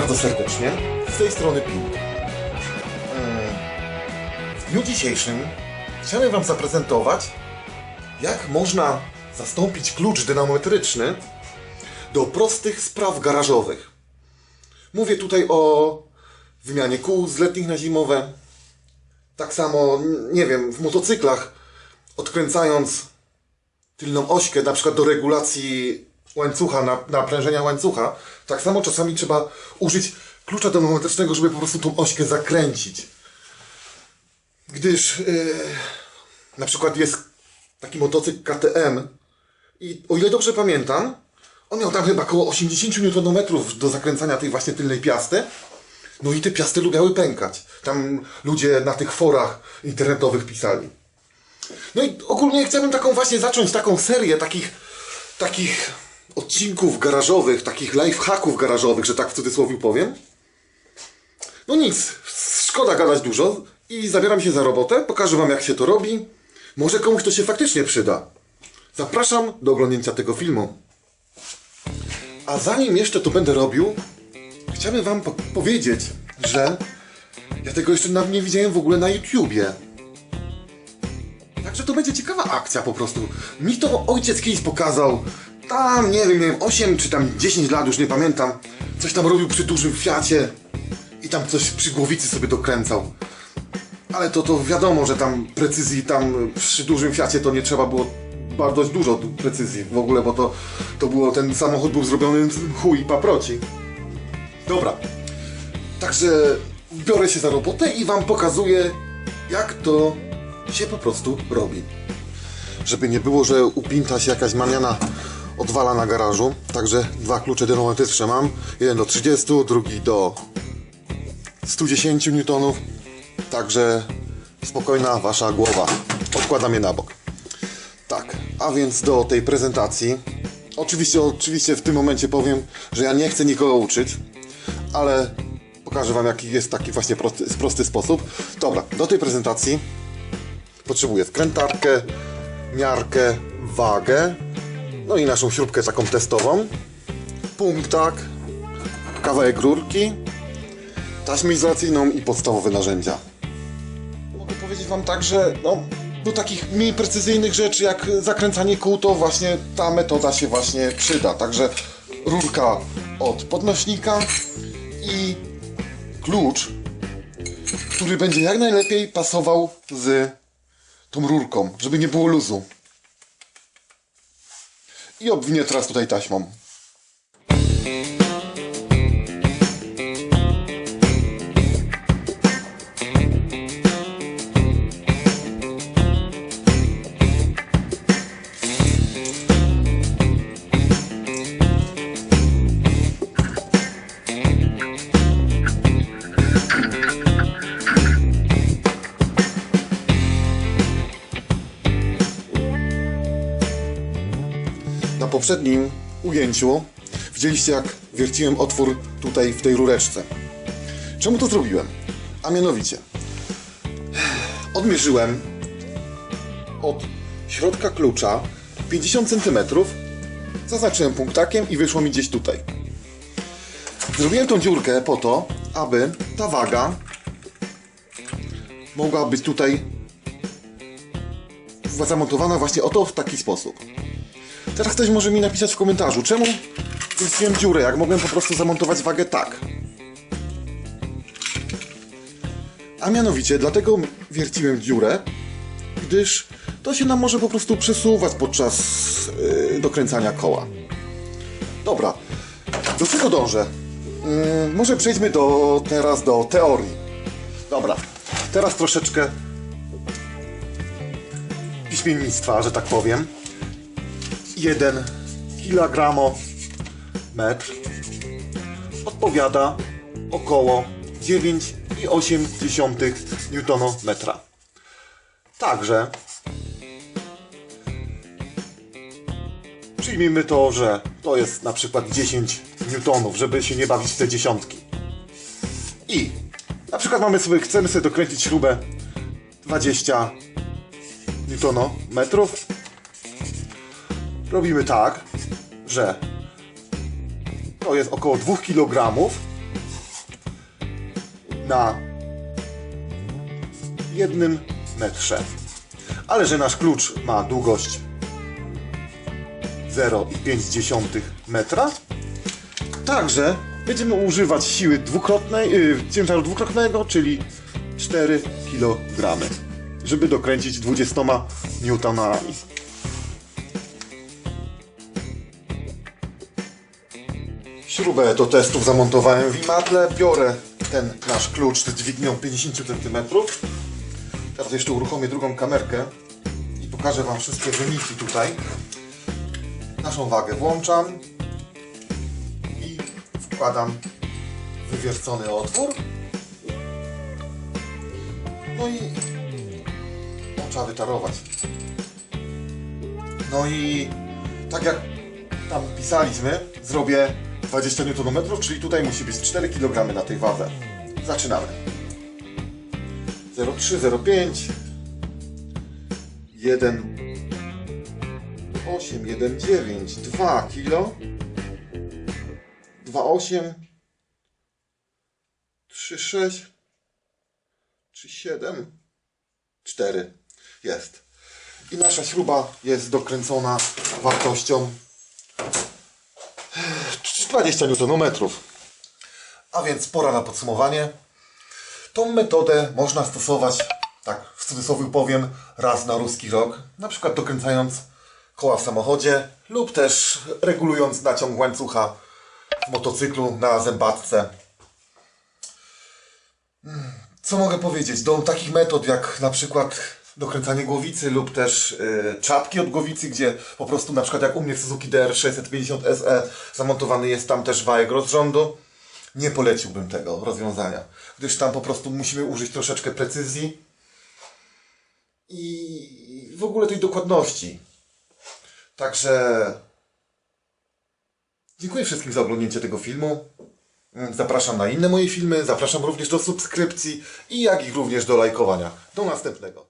bardzo serdecznie. Z tej strony Pił. W dniu dzisiejszym chciałem Wam zaprezentować, jak można zastąpić klucz dynamometryczny do prostych spraw garażowych. Mówię tutaj o wymianie kół z letnich na zimowe. Tak samo, nie wiem, w motocyklach odkręcając tylną ośkę, na przykład do regulacji łańcucha, na, naprężenia łańcucha, tak samo czasami trzeba użyć klucza dynamometrycznego, żeby po prostu tą ośkę zakręcić. Gdyż yy, na przykład jest taki motocykl KTM i o ile dobrze pamiętam, on miał tam chyba około 80 Nm do zakręcania tej właśnie tylnej piasty. No i te piasty lubiały pękać. Tam ludzie na tych forach internetowych pisali. No i ogólnie chciałbym taką właśnie zacząć taką serię takich, takich odcinków garażowych, takich lifehacków garażowych, że tak w cudzysłowie powiem. No nic, szkoda gadać dużo i zabieram się za robotę, pokażę Wam jak się to robi. Może komuś to się faktycznie przyda. Zapraszam do oglądnięcia tego filmu. A zanim jeszcze to będę robił, chciałbym Wam po powiedzieć, że ja tego jeszcze nawet nie widziałem w ogóle na YouTubie. Także to będzie ciekawa akcja po prostu. Mi to ojciec kiedyś pokazał. Tam, nie wiem, miałem 8 czy tam 10 lat, już nie pamiętam. Coś tam robił przy dużym Fiacie i tam coś przy głowicy sobie dokręcał. Ale to, to wiadomo, że tam precyzji tam przy dużym Fiacie to nie trzeba było bardzo dużo precyzji w ogóle, bo to, to było, ten samochód był zrobiony chuj i paproci. Dobra. Także biorę się za robotę i wam pokazuję, jak to się po prostu robi. Żeby nie było, że upinta się jakaś maniana odwala na garażu. Także dwa klucze dynamometryczne mam. Jeden do 30, drugi do 110 newtonów. Także spokojna wasza głowa. Odkładam je na bok. Tak, a więc do tej prezentacji. Oczywiście, oczywiście w tym momencie powiem, że ja nie chcę nikogo uczyć, ale pokażę wam jaki jest taki właśnie prosty, prosty sposób. Dobra, do tej prezentacji potrzebuję wkrętarkę, miarkę, wagę, no i naszą śrubkę taką testową, punktak, kawałek rurki, taśmę izolacyjną i podstawowe narzędzia. Mogę powiedzieć Wam tak, że no, do takich mniej precyzyjnych rzeczy jak zakręcanie kół, to właśnie ta metoda się właśnie przyda. Także rurka od podnośnika i klucz, który będzie jak najlepiej pasował z tą rurką, żeby nie było luzu. I obwinię teraz tutaj taśmą. Poprzednim ujęciu widzieliście jak wierciłem otwór tutaj w tej rureczce. Czemu to zrobiłem? A mianowicie odmierzyłem od środka klucza 50 cm, zaznaczyłem punktakiem i wyszło mi gdzieś tutaj. Zrobiłem tą dziurkę po to, aby ta waga mogła być tutaj zamontowana właśnie oto w taki sposób. Teraz ktoś może mi napisać w komentarzu, czemu wziąłem dziurę, jak mogłem po prostu zamontować wagę tak. A mianowicie, dlatego wierciłem dziurę, gdyż to się nam może po prostu przesuwać podczas yy, dokręcania koła. Dobra, do czego dążę? Yy, może przejdźmy do, teraz do teorii. Dobra, teraz troszeczkę piśmiennictwa, że tak powiem. 1 kg metr odpowiada około 9,8 Nm. Także przyjmijmy to, że to jest na przykład 10 Newtonów, żeby się nie bawić w te dziesiątki. I na przykład mamy sobie, chcemy sobie dokręcić śrubę 20 Newtonometrów robimy tak, że to jest około 2 kg na jednym metrze. Ale że nasz klucz ma długość 0,5 metra, także będziemy używać siły dwukrotnej, yy, ciężaru dwukrotnego, czyli 4 kg, żeby dokręcić 20 newtonami. Śrubę do testów zamontowałem w imadle. Biorę ten nasz klucz z dźwignią 50 cm. Teraz jeszcze uruchomię drugą kamerkę i pokażę Wam wszystkie wyniki tutaj. Naszą wagę włączam i wkładam wywiercony otwór. No i no, trzeba wytarować. No i tak jak tam pisaliśmy, zrobię 20 Nm, czyli tutaj musi być 4 kg na tej wadze. Zaczynamy. 0,3, 0,5 1 8, 1, 9, 2 kg 2, 8 3, 6 3, 7 4 jest. I nasza śruba jest dokręcona wartością 20 Nm. A więc pora na podsumowanie. Tą metodę można stosować, tak w cudzysłowie powiem, raz na ruski rok. Na przykład dokręcając koła w samochodzie lub też regulując naciąg łańcucha w motocyklu na zębatce. Hmm, Co mogę powiedzieć? Do takich metod jak na przykład dokręcanie głowicy lub też y, czapki od głowicy, gdzie po prostu na przykład jak u mnie w Suzuki DR650 SE zamontowany jest tam też wajek rozrządu, nie poleciłbym tego rozwiązania, gdyż tam po prostu musimy użyć troszeczkę precyzji i w ogóle tej dokładności. Także dziękuję wszystkim za oglądnięcie tego filmu. Zapraszam na inne moje filmy, zapraszam również do subskrypcji i jak i również do lajkowania. Do następnego.